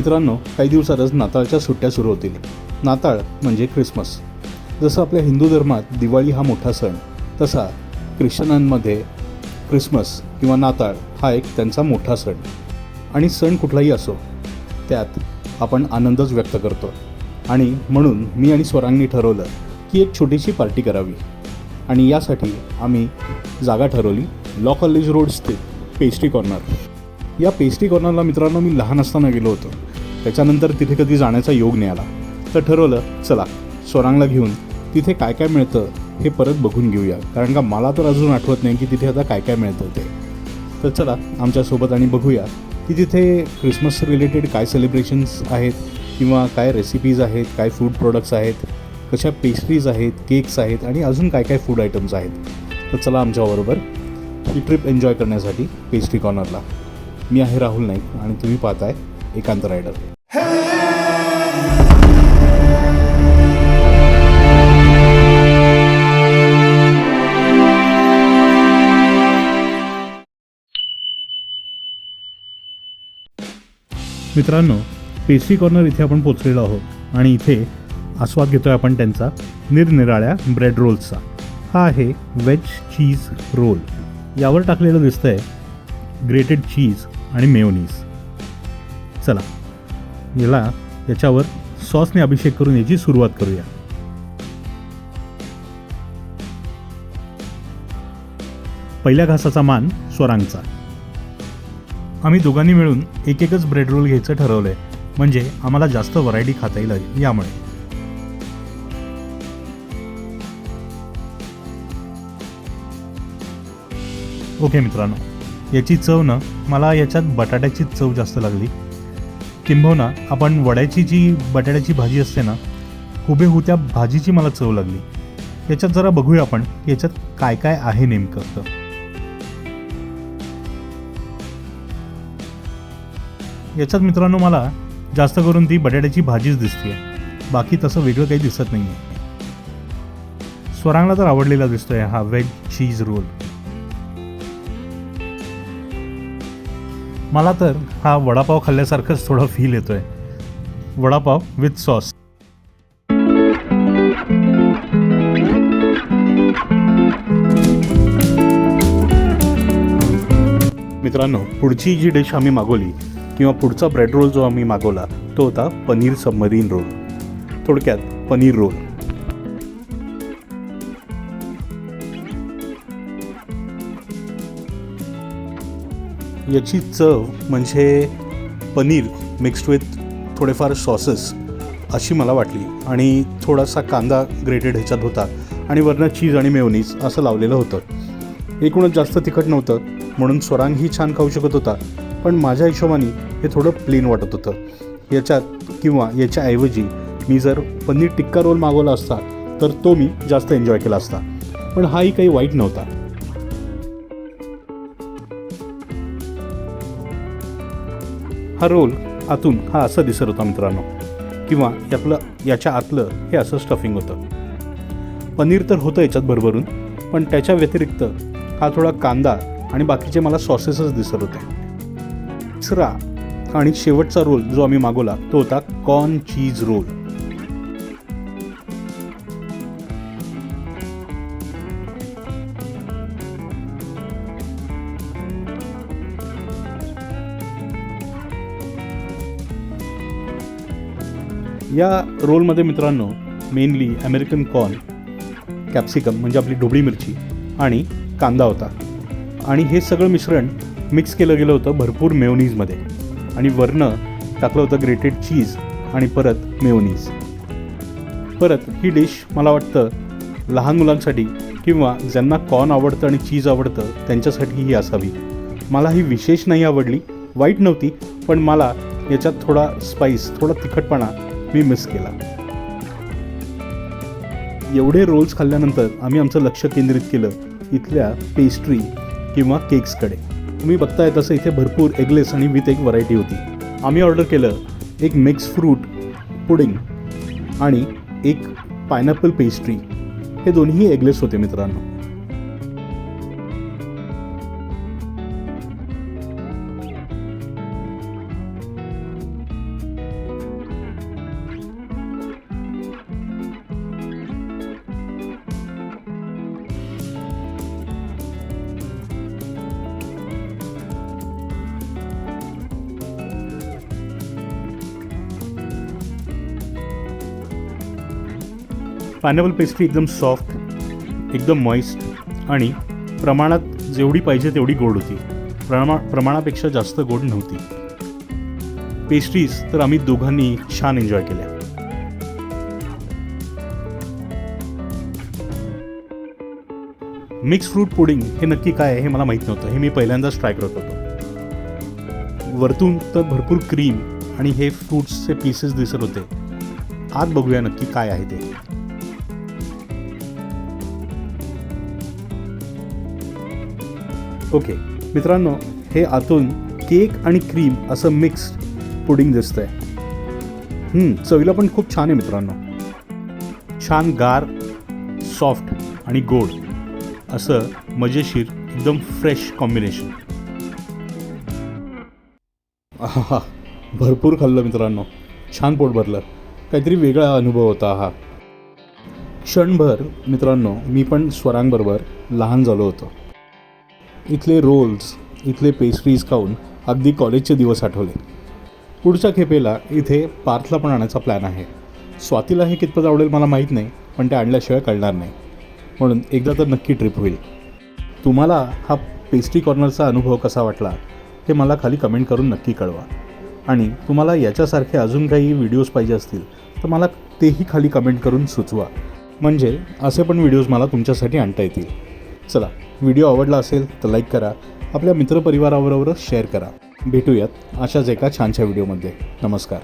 मित्रांनो काही दिवसातच नाताळच्या सुट्ट्या सुरू होतील. नाताळ म्हणजे क्रिसमस जसं आपल्या हिंदू धर्मात दिवाळी हा मोठा सण तसा ख्रिश्चनांमध्ये क्रिसमस किंवा नाताळ हा एक त्यांचा मोठा सण. आणि सण कुठलाही असो त्यात आपण आनंदच व्यक्त करतो. आणि म्हणून मी आणि स्वरांनी ठरवलं की एक छोटीशी पार्टी करावी. आणि यासाठी आम्ही जागा ठरवली लॉ कॉलेज रोड स्थित पेस्ट्री कॉर्नर. या पेस्ट्री कॉर्नरला मित्रांनो मी लहान असताना गेलो होतो. त्याच्यानंतर तिथे कधी जाण्याचा योग नाही आला तर ठरवलं चला स्वरांगला घेऊन तिथे काय काय मिळतं हे परत बघून घेऊया. कारण का मला तर अजून आठवत नाही की तिथे आता काय काय मिळतं ते. तर चला आमच्यासोबत आणि बघूया की तिथे क्रिसमस रिलेटेड काय सेलिब्रेशन्स आहेत किंवा काय रेसिपीज आहेत काय फूड प्रोडक्ट्स आहेत कशा पेस्ट्रीज आहेत केक्स आहेत आणि अजून काय काय फूड आयटम्स आहेत. तर चला आमच्याबरोबर ही ट्रिप एन्जॉय करण्यासाठी पेस्ट्री कॉर्नरला मी आहे राहुल नाईक आणि तुम्ही पाहताय एकांत रायडर. मित्रांनो पेसी कॉर्नर इथे आपण पोचलेलो आहोत आणि इथे आस्वाद घेतोय आपण त्यांचा निरनिराळ्या ब्रेड रोल्सचा हा आहे वेज चीज रोल यावर टाकलेलं दिसतंय ग्रेटेड चीज आणि मेयोनीज चला याला याच्यावर सॉसने अभिषेक करून याची सुरुवात करूया. पहिल्या घासाचा मान स्वरांगचा. आम्ही दोघांनी मिळून एक एकच ब्रेड रोल घ्यायचं ठरवलंय. म्हणजे आम्हाला जास्त व्हरायटी खाता येईल यामुळे. ओके मित्रांनो याची चव ना मला याच्यात बटाट्याची चव जास्त लागली. किंबहुना आपण वड्याची जी बटाट्याची भाजी असते ना हुबेहू त्या भाजीची मला चव लागली. याच्यात जरा बघूया आपण याच्यात काय काय आहे नेमकं तर. याच्यात मित्रांनो मला जास्त करून ती बटाट्याची भाजीच दिसते बाकी तसं वेगळं काही दिसत नाही आहे स्वरांगला तर आवडलेला दिसतोय हा वेज चीज रोल मला तर हा वडापाव खाल्ल्यासारखंच थोडा फील येतोय. वडापाव विथ सॉस मित्रांनो पुढची जी डिश आम्ही मागवली किंवा पुढचा ब्रेड रोल जो आम्ही मागवला तो होता पनीर सबमरीन रोल थोडक्यात पनीर रोल याची चव म्हणजे पनीर मिक्स्ड विथ थोडेफार सॉसेस अशी मला वाटली. आणि थोडासा कांदा ग्रेटेड ह्याच्यात होता. आणि वरनं चीज आणि मेवनीज असं लावलेलं होतं. एकूणच जास्त तिखट नव्हतं म्हणून स्वरांगही छान खाऊ शकत होता. पण माझ्या हिशोबाने हे थोडं प्लेन वाटत होतं. याच्यात किंवा याच्याऐवजी मी जर पनीर टिक्का रोल मागवला असता तर तो मी जास्त एन्जॉय केला असता. पण हाही काही वाईट नव्हता. हा रोल आतून हा असं दिसत होता मित्रांनो. किंवा यातलं याच्या आतलं हे असं स्टफिंग होतं. पनीर तर होतं याच्यात भरभरून पण त्याच्या व्यतिरिक्त हा थोडा कांदा आणि बाकीचे मला सॉसेसच दिसत होते. तिसरा आणि शेवटचा रोल जो आम्ही मागवला तो होता कॉर्न चीज रोल या रोलमध्ये मित्रांनो मेनली अमेरिकन कॉर्न कॅप्सिकम म्हणजे आपली ढोबळी मिरची आणि कांदा होता. आणि हे सगळं मिश्रण मिक्स केलं गेलं होतं भरपूर मेओनीजमध्ये आणि वरनं टाकलं होतं ग्रेटेड चीज आणि परत मेओनीज परत ही डिश मला वाटतं लहान मुलांसाठी किंवा ज्यांना कॉर्न आवडतं आणि चीज आवडतं त्यांच्यासाठी ही असावी. मला ही विशेष नाही आवडली वाईट नव्हती पण मला याच्यात थोडा स्पाईस थोडा तिखटपणा मी मिस केला. एवढे रोल्स खाल्ल्यानंतर आम्ही आमचं लक्ष केंद्रित केलं इथल्या पेस्ट्री किंवा केक्सकडे तुम्ही बघताय तसं इथे भरपूर एगलेस आणि विथ एक व्हरायटी होती. आम्ही ऑर्डर केलं एक मिक्स फ्रूट पुडिंग आणि एक पायनॅपल पेस्ट्री हे दोन्ही एगलेस होते मित्रांनो. पायनॅपल पेस्ट्री एकदम सॉफ्ट एकदम मॉइस्ट आणि प्रमाणात जेवढी पाहिजे तेवढी गोड होती. प्रमा प्रमाणापेक्षा जास्त गोड नव्हती. पेस्ट्रीज तर आम्ही दोघांनी छान एन्जॉय केल्या. मिक्स फ्रूट पुडिंग हे नक्की काय आहे हे मला माहीत नव्हतं. हे मी पहिल्यांदाच ट्राय करत होतो. वरतून तर भरपूर क्रीम आणि हे फ्रूट्सचे पीसेस दिसत होते. आत बघूया नक्की काय आहे ते. ओके. मित्रांनो हे आतून केक आणि क्रीम असं मिक्स पुडिंग दिसतंय. चवीला पण खूप छान आहे मित्रांनो. छान गार सॉफ्ट आणि गोड असं मजेशीर एकदम फ्रेश कॉम्बिनेशन. हा भरपूर खाल्लं मित्रांनो. छान पोट भरलं. काहीतरी वेगळा अनुभव होता हा. क्षणभर मित्रांनो मी पण स्वरांबरोबर लहान झालो होतो. इथले रोल्स इथले पेस्ट्रीज खाऊन अगदी कॉलेजचे दिवस आठवले. पुढच्या खेपेला इथे पार्थला पण आणायचा प्लॅन आहे. स्वातीला हे कितपत आवडेल मला माहीत नाही पण ते आणल्याशिवाय कळणार नाही. म्हणून एकदा तर नक्की ट्रिप होईल. तुम्हाला हा पेस्ट्री कॉर्नरचा अनुभव कसा वाटला हे मला खाली कमेंट करून नक्की कळवा. आणि तुम्हाला याच्यासारखे अजून काही व्हिडिओज पाहिजे असतील तर मला तेही खाली कमेंट करून सुचवा. म्हणजे असे पण व्हिडिओज मला तुमच्यासाठी आणता येतील. चला व्हिडिओ आवडला असेल तर लाईक करा. आपल्या मित्रपरिवाराबरोबर शेअर करा. भेटूयात अशाच एका छानशा व्हिडिओमध्ये नमस्कार.